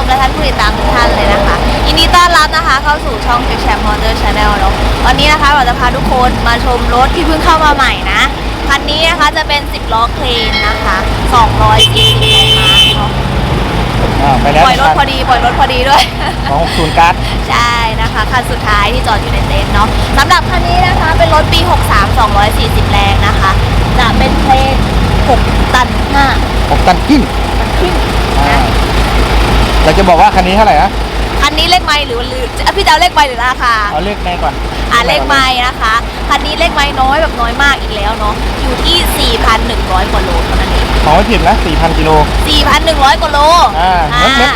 มและท่านผู้ติดตามทุกท่านเลยนะคะยินดีต้อนรับนะคะเข้าสู่ช่อง Quick Chat Motor Channel เนาะวันนี้นะคะเราจะพาทุกคนมาชมรถที่เพิ่งเข้ามาใหม่นะคันนี้นะคะจะเป็น 10 ล้อเครนนะคะ240แรงม้าเนาะอ่าไปแล้วปล่อยรถพอดีปล่อยรถพอดีด้วยสองหกศูนย์การ์ดใช่นะคะคันสุดท้ายที่จอดอยู่ในเต็นท์เนาะสำหรับคันนี้นะคะเป็นรถปี 63 240 แรงนะคะจะเป็นเพลง6ตัน5หกตันกิ้งตันครึ่งอ่านะ เราจะบอกว่าคันนี้เท่าไหร่นะคันนี้เลขไม้หรือหรืออะพี่จะเอาเลขไม้หรือราคา เอาเลขในก่อนอ่าเลขไม้นะคะคันนี้เลขไม้น้อยแบบน้อยมากอีกแล้วเนาะอยู่ที่ 4,100 กว่าโลเท่านั้นเองของไม่ผิดนะสี่พันกิโล 4,100 กว่าโลอ่าอ่าเม็ด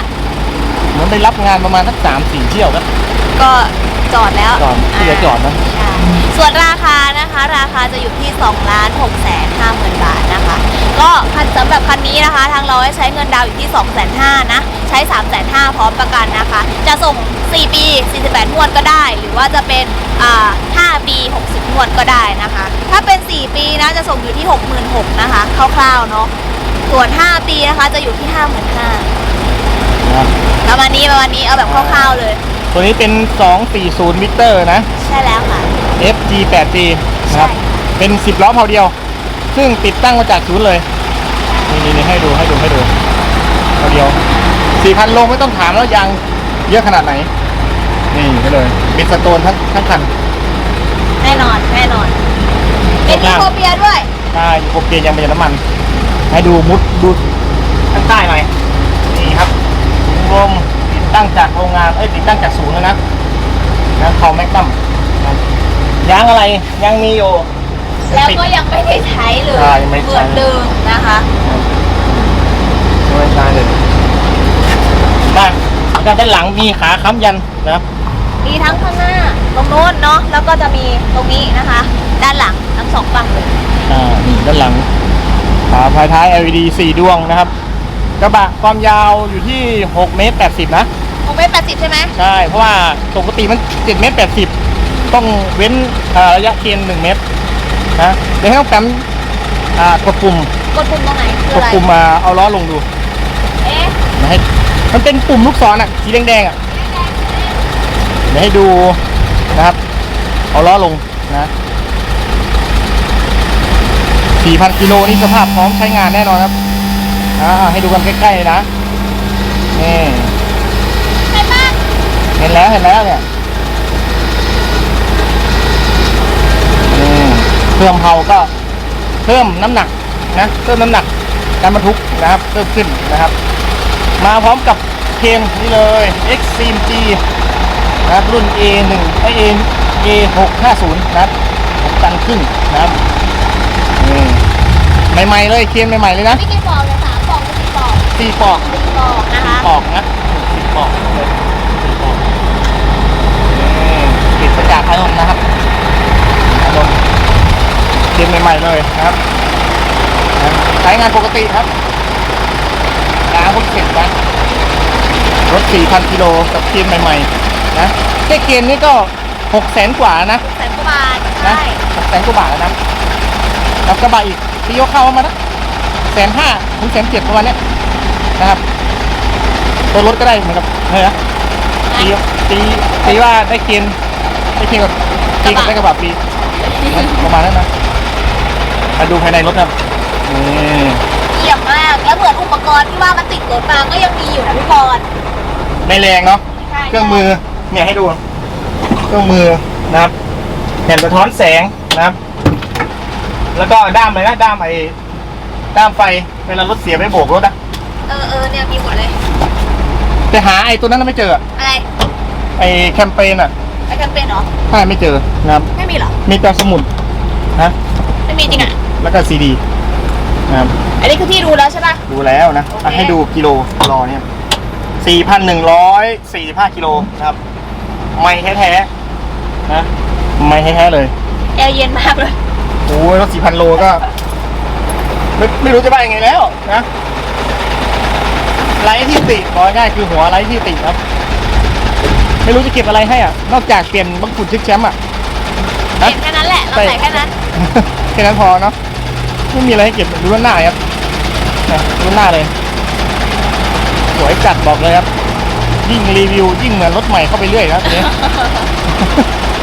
เหมือนไปรับงานประมาณสักสามสี่เที่ยวครับก็จอดแล้วจอดที่จะจอดนะใช่ ส่วนราคานะคะ ราคาจะอยู่ที่2ล้าน6แสน5หมื่นบาทนะคะ ก็คันสำหรับคันนี้นะคะ ทางเราให้ใช้เงินดาวน์อยู่ที่2 5 0 0 0นะ ใช้3 5 0 0 0พร้อมประกันนะคะ จะส่ง 4 ปี 48งวดก็ได้ หรือว่าจะเป็นอ่า5ปี 60งวดก็ได้นะคะ ถ้าเป็น 4 ปีนะจะส่งอยู่ที่ 66,000นะคะคร่าวๆเนาะส่วน 5 ปีนะคะจะอยู่ที่ 55,000นะครับประมาณนี้ประมาณนี้เอาแบบคร่าวๆเลย ตัวนี้เป็น 240มิเตอร์นะ ใช่แล้วค่ะ FG 8G นะครับใช่เป็น 10 ล้อเผาเดียว ซึ่งติดตั้งมาจากศูนย์เลยนี่นี่นี่ให้ดูให้ดูให้ดูเผาเดียว 4,000 โลไม่ต้องถามแล้วยางเยอะขนาดไหน นี่ให้เลยเป็นสโตนทั้งทั้งคันแน่นอนแน่นอนเป็นอีโคเปียด้วยใช่โอเคยังไม่ใช่น้ำมัน ให้ดูมุดดูข้างใต้หน่อยนี่ครับถุงลมติดตั้งจากโรงงานเอ้ยติดตั้งจากศูนย์เลยนะนะคอแมกนัมนะ ยางอะไรยังมีอยู่แล้วก็ยังไม่ได้ใช้เลยใช่ยังไม่ได้เหใช้ มือนเดิมนะคะ ไม่ใช่เลยด้านด้านด้านหลังมีขาค้ำยันนะครับ มีทั้งข้างหน้าตรงโน้นเนาะแล้วก็จะมีตรงนี้นะคะ ด้านหลังทั้งสองฝั่งเลยอ่านี่ด้านหลังขาภายท้าย LED 4ดวงนะครับ กระบะความยาวอยู่ที่6เมตร80 นะ คงไม่แปดสิบใช่ไหมใช่ เพราะว่าปกติมัน7เมตร80 ต้องเว้นอ่าระยะเทียน1เมตรนะเดี๋ยวให้น้องแปมอ่ากดปุ่มกดปุ่มตรงไหนคือกดอะไรปุ่มมาเอาล้อลงดูเอ๊ะนะให้มันเป็นปุ่มลูกศรอะสีแดงๆอะเดี๋ยวให้ดูนะครับ เอาล้อลงนะ4,000กิโลนี่สภาพพร้อมใช้งานแน่นอนครับอ่าให้ดูกันใกล้ๆนะนี่ใช่ปะเห็นแล้วเห็นแล้วเนี่ย เพิ่มเผาก็เพิ่มน้ำหนักนะเพิ่มน้ำหนักการบรรทุกนะครับเพิ่มขึ้นนะครับ มาพร้อมกับเคนนี่เลย Extreme G นะครับรุ่น A1 ไอ A A650 นะครับ6ตันครึ่งนะครับนี่ใหม่ๆเลยเคนใหม่ๆเลยนะไม่กี่ปอกเลยสามปอกเป็นสี่ปอกสี่ปอกสี่ปอกนะคะปอกนะสิบปอกเลยสิบปอกนี่ปิดประจากถนนนะครับถนนเทีย มใหม่ๆเลยนะครับนะใช้งานปกติครับยางเพิ่งเสร็จนะรถ 4,000 กิโลกับเทียมใหม่ๆนะแค่เกียนนี่ก็6แสนกว่านะแสนกว่าบาทนะใช่6แสนกว่าบาทแล้วนะแล้วกระบะอีกที่ยกเข้ามานะแสนห้าถึงแสนเจ็ดประมาณเนี้ยนะครับ ตัวรถก็ได้เหมือนกับเฮ้ยนะตีตีตีว่าได้เกณฑ์ได้เกณฑ์กับเกณฑ์กับได้กระบะฟรีประมาณนั้นนะ มาดูภายในรถครับนี่เยี่ยมมากแล้วเหมือนอุปกรณ์ที่ว่ามันติดรถมาก็ยังมีอยู่นะพี่บอลไม่แรงเนาะใช่เครื่องมือเนี่ยให้ดู เครื่องมือนะครับแผ่นสะท้อนแสงนะครับ แล้วก็ด้ามเลยนะด้ามไอ้ด้ามไฟเวลารถเสียไปโบกรถอะเออเออเนี่ยมีหมดเลย แต่หาไอ้ตัวนั้นไม่เจออะอะไรไอ้แคมเปญอะไอแคมเปญเหรอถ้าไม่เจอนะครับ ไม่มีเหรอมีแต่สมุดนะไม่มีจริงอะ แล้วก็ซีดีนะครับอันนี้คือที่ดูแล้วใช่ปะดูแล้วนะโอเคอะให้ดูกิโลรอเนี่ยสี่พันหนึ่งร้อยสี่สิบห้ากิโลนะครับ ไม่แท้ๆนะไม่แท้ๆเลย แอร์เย็นมากเลย โอ้ยรถสี่พันโลก็ไม่ไม่รู้จะว่ายังไงแล้วนะไร้ที่ติบอกง่ายๆคือหัวไร้ที่ติครับ ไม่รู้จะเก็บอะไรให้อะ นอกจากเปลี่ยนบังคุดชึกแชมป์อะเห็นแค่นั้นแหละ เราใส่แค่นั้น แค่นั้นพอเนาะ ไม่มีอะไรให้เก็บดูด้านหน้าครับนะดูด้านหน้าเลย สวยจัดบอกเลยครับ ยิ่งรีวิวยิ่งเหมือนรถใหม่เข้าไปเรื่อยครับเนี่ย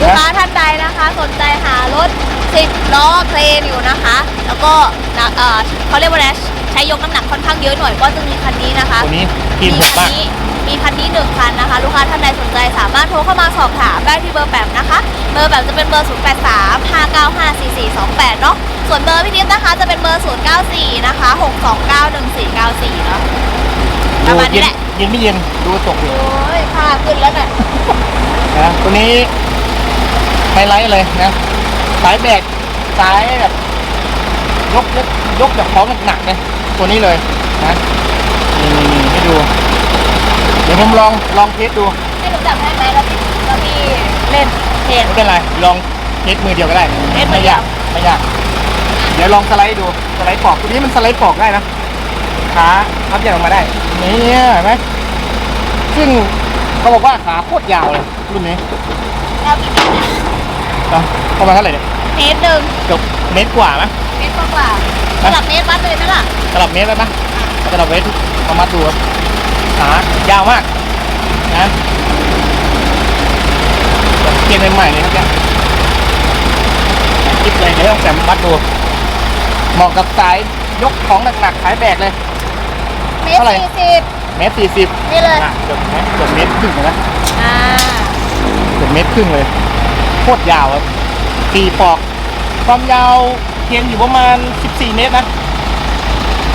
ลูกค้าท่านใดนะคะ สนใจหารถ10ล้อเครนอยู่นะคะ แล้วก็หนักเอ่อเขาเรียกว่าอะไรใช้ยกน้ำหนักค่อนข้างเยอะหน่อยก็จะมีคันนี้นะคะ ตัวนี้กินหมีกคัมากนี้ มีคันนี้หนึ่งคันนะคะ ลูกค้าท่านใดสนใจสามารถโทรเข้ามาสอบถามได้ที่เบอร์แปมนะคะ เบอร์แปมจะเป็นเบอร์ 0 8 3 5 9 5 4 4 2 8 เนาะส่วนเบอร์พี่นิดนะคะจะเป็นเบอร์ 0 9 4 นะคะ 6 2 9 1 4 9 4 เนาะประมาณนี้แหละเย็นไม่เย็นดูตกอยู่โอ้ยค่าขึ้นแล้วน่ะนะตัวนี้ไฮไลท์เลยนะสายแบกสายแบบยกยกยกแบบของหนักๆเลยตัวนี้เลยนะนี่นี่ให้ดูเดี๋ ยวผมลองลองเทสดูให้หนูจับให้ไหมแล้วพี่แล้วพี่เล่นเห็นไม่เป็นไรลองเทสมือเดียวก็ได้เทสมืไม่อเดียยาว กไม่ยาก เดี๋ยวลองสไลด์ดูสไลด์ปอกตัวนี้มันสไลด์ปอกได้นะขาพับยันออกมาได้นี่เห็นไหมซึ่งเขาบอกว่าขาโคตรยาวเลยรุ่นนี้แล้วกี่เมตรเนี่ยเนาะประมาณเท่าไหร่เนี่ยเมตรหนึ่งเกือบเมตรกว่าไหม เมตรกว่าๆสลับเมตรวัดเลยไหมล่ะสลับเมตรแล้วนะสลับเมตรมามาดูครับ ขายาวมากนะแบบเกณฑ์ใหม่ๆเลยครับเนี่ยคิดเลยเดี๋ยวต้องแสมมัดดูเหมาะกับสายยกของหนักๆสายแบกเลยเมตรเท่าไหร่สี่สิบเมตรสี่สิบนี่เลยอะเกือบเมตรเกือบเมตรครึ่งเลยนะอ่าเกือบเมตรครึ่งเลยโคตรยาวครับสี่ปอก ความยาวเทียนอยู่ประมาณ 14 เมตรนะ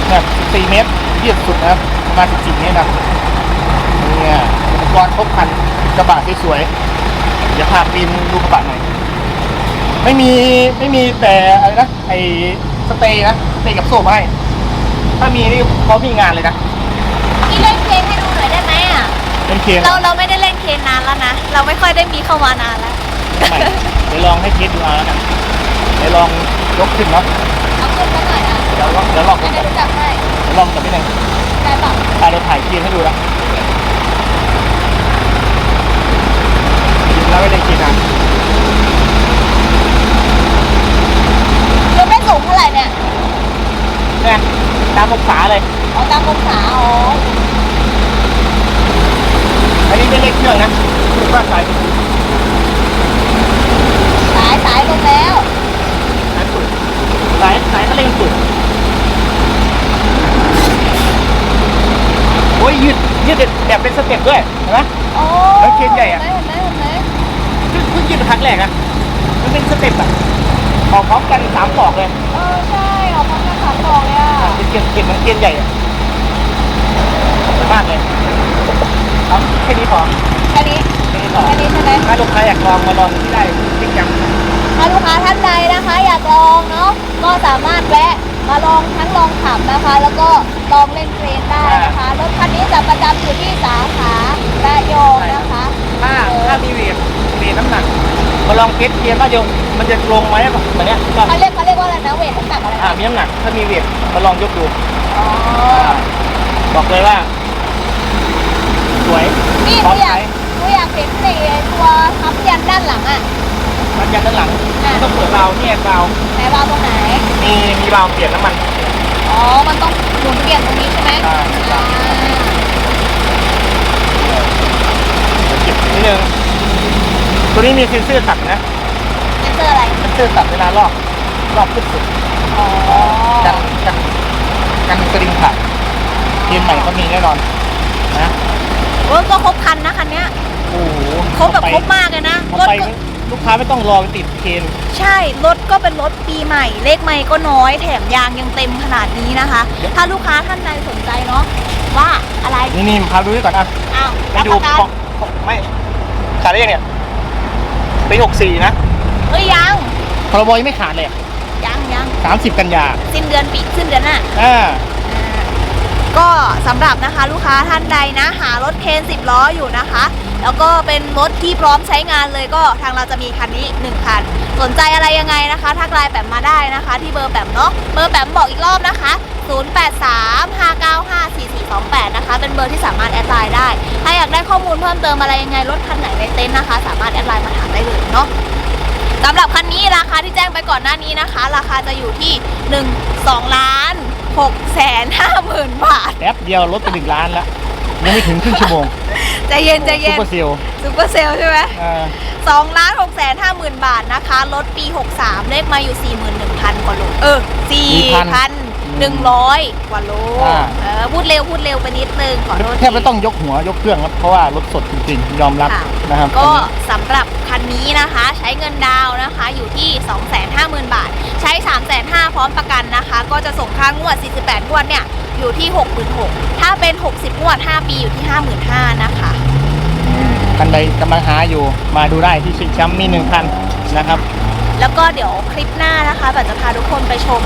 แบบ14 เมตรยืดสุดนะครับประ มาณ14เมตรนะเนี่ยอุปกรณ์ครบครันกระบะสวยๆเดี๋ยวพาปีนดูกระบะหน่อยไม่มีไม่มีแต่อะไรนะไอสเตย์นะสเตย์กับโซ่มาให้ ถ้ามีนี่เขามีงานเลยนะพี่เล่นเพลงให้ดูหน่อยได้ไหมอะเป็นเคียงเราเราไม่ได้เล่นเคนนานแล้วนะเราไม่ค่อยได้มีเข้ามานานแล้วใหม่เดี๋ยวลองให้เทสดูเอาแล้วกันเดี๋ยวลองยกขึ้นเนาะเอาขึ้นมาหน่อยอะเดี๋ยวลองเดี๋ยวลอง ไม่ได้รู้จักให้ เดี๋ยวลองกับพี่หนึ่ง ได้ปะ อะเดี๋ยวถ่ายเคียงให้ดูนะแล้วไม่ได้กินนะ ยังไม่สูงเท่าไหร่เนี่ย เนี่ยตามองศาเลย เอาตามองศาอ๋อ อันนี้ไม่เล็กเครื่องนะคือว่าสาย สายสายลงแล้ว สายสุดสายสายก็เร่งสุดโอ้ ยยืดยืดแบบเป็นสเต็ปด้วยเห็นไหม โอ้แล้วเคนใหญ่อะ เห็นไหมเห็นไหมเพิ่งเพิ่งยืดครั้งแรกนะมันเป็นสเต็ปอะออกพร้อมกันสามปอกเลยเออใช่ออกมาแค่สามดอกเลยอะเป็นเกียนเกียนมันเกียนใหญ่อะสวยมากเลยเอาแค่นี้พอแค่นี้แค่นี้พอแค่นี้ใช่ไหมถ้าลูกค้าอยากลองมาลองที่ได้จริงจังถ้าลูกค้าท่านใดนะคะ อยากลองเนาะก็สามารถแวะ มาลองทั้งลองขับนะคะ แล้วก็ลองเล่นเทรนได้นะคะรถคันนี้จะประจำอยู่ที่สาขาระยองนะคะ ถ้าถ้ามีเวทเวทน้ำหนักมาลองเทสเกียร์ว่าจะมันจะลงไหมแบบแบบเนี้ยก็เขาเรียกเขาเรียกว่าอะไรนะเวทน้ำหนักอะไรอ่านะมีน้ำหนักถ้ามีเวทมาลองยกดูอ๋อบอกเลยว่า สวยนี่พร้อกูมอยาใช้กกูอยากเห็นไอ้ตัวทับยันด้านหลังอะมันยันด้านหลังไม่ต้องเปิดวาล์วเนี่ยวาล์วไหนวางตรงไหนมีมี วาล์วเปลี่ยนน้ำมัน อ๋อ มันต้องหมุนเปลี่ยนตรงนี้ใช่ไหมใช่อ่าเดี๋ยวเก็บนิดนึงตัวนี้มีเซ็นเซอร์ตัดนะเซ็นเซอร์อะไร เซ็นเซอร์ตัดเวลารอบรอบขึ้นสุดอ๋อกันกันกันสลิงขาดเทียนใหม่ก็มีแน่นอนนะเออก็ครบคันนะคันเนี้ย โอ้โหครบแบบครบมากเลยนะเอารถไปก็ลูกค้าไม่ต้องรอไปติดเคนใช่ รถ ก็เป็นรถปีใหม่ เลขไม่ก็น้อยแถมยางยังเต็มขนาดนี้นะคะ ถ้าลูกค้าท่านใดสนใจเนาะว่าอะไรนี่นี่พาดูด้วยก่อนอะอ้าวไปรับดูประกันของของไม่ขาดได้ยังเนี่ยปีหกสี่นะเอ้ยยังพรบยังไม่ขาดเลยยังยังสามสิบกันยาสิ้นเดือนปีสิ้นเดือนหน้าอ่าก็สำหรับนะคะลูกค้าท่านใดนะ หารถเคน10ล้ออยู่นะคะ แล้วก็เป็นรถที่พร้อมใช้งานเลยก็ทางเราจะมีคันนี้ 1 คัน สนใจอะไรยังไงนะคะทักไลน์แปมมาได้นะคะ ที่เบอร์แปมเนาะเบอร์แปมบอกอีกรอบนะคะ 0835954428 นะคะ เป็นเบอร์ที่สามารถแอดไลน์ได้ ถ้าอยากได้ข้อมูลเพิ่มเติมอะไรยังไงรถคันไหนในเต็นท์นะคะ สามารถแอดไลน์มาถามได้เลยเนาะสำหรับคันนี้ราคาที่แจ้งไปก่อนหน้านี้นะคะ ราคาจะอยู่ที่1 2ล้าน6แสนห้าหมื่นบาท แป๊บเดียวลดไปหนึ่งล้านแล้ว ยังไม่ถึงครึ่งชั่วโมงใจเย็นใจเย็ซุปนเปอร์เซลล์ซูเปอร์เซลใช่ไหมอ่าสองล้านหกแสนห้าหมื่นบาทนะคะรถปี 63 เลขมาอยู่ 41,000 กว่าโลเออ 4,100 กว่าโลเออพูดเร็วพูดเร็วไปนิดนึงขอโทษแทบไม่ต้องยกหัวยกเครื่องครับเพราะว่ารถสดจริงๆ ยอมรับค่ะ นะครับก็คันนี้สำหรับคันนี้นะคะใช้เงินดาวน์นะคะอยู่ที่ 250,000 บาท ใช้ 350,000พร้อมประกันนะคะ ก็จะส่งค่างวด 48 งวดเนี่ยอยู่ที่ 66,000ถ้าเป็น 60 งวด 5 ปีอยู่ที่ 55,000นะคะ คันใดกำลังหาอยู่มาดูได้ที่ชิแชมป์มีหนึ่งคันนะครับ แล้วก็เดี๋ยวคลิปหน้านะคะแบบจะพาทุกคนไปชม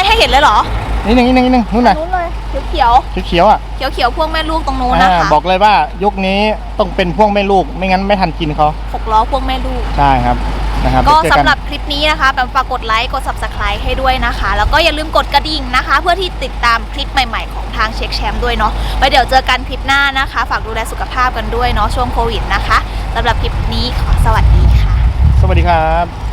ให้ให้เห็นเลยเหรอนิดนึงนิดนึงนิดนึงนู่นน่ะนู้นเลยเขียวเขียวๆอะๆเขียวเขียวๆพ่วงแม่ลูกตรงนู้นอ่านะคะบอกเลยว่ายุคนี้ต้องเป็นพ่วงแม่ลูกไม่งั้นไม่ทันกินเขาหกล้อพ่วงแม่ลูก ใช่ครับนะครับก็เดี๋ยวเจอสำกันหรับคลิปนี้นะคะแบบฝากกดไลค์กด subscribe ให้ด้วยนะคะ แล้วก็อย่าลืมกดกระดิ่งนะคะ เพื่อที่ติดตามคลิปใหม่ๆของทางเช็คแชมป์ด้วยเนาะไว้เดี๋ยวเจอกันคลิปหน้านะคะ ฝากดูแลสุขภาพกันด้วยเนาะช่วงโควิดนะคะสำหรับคลิปนี้ขอสวัสดีค่ะ สวัสดีครับ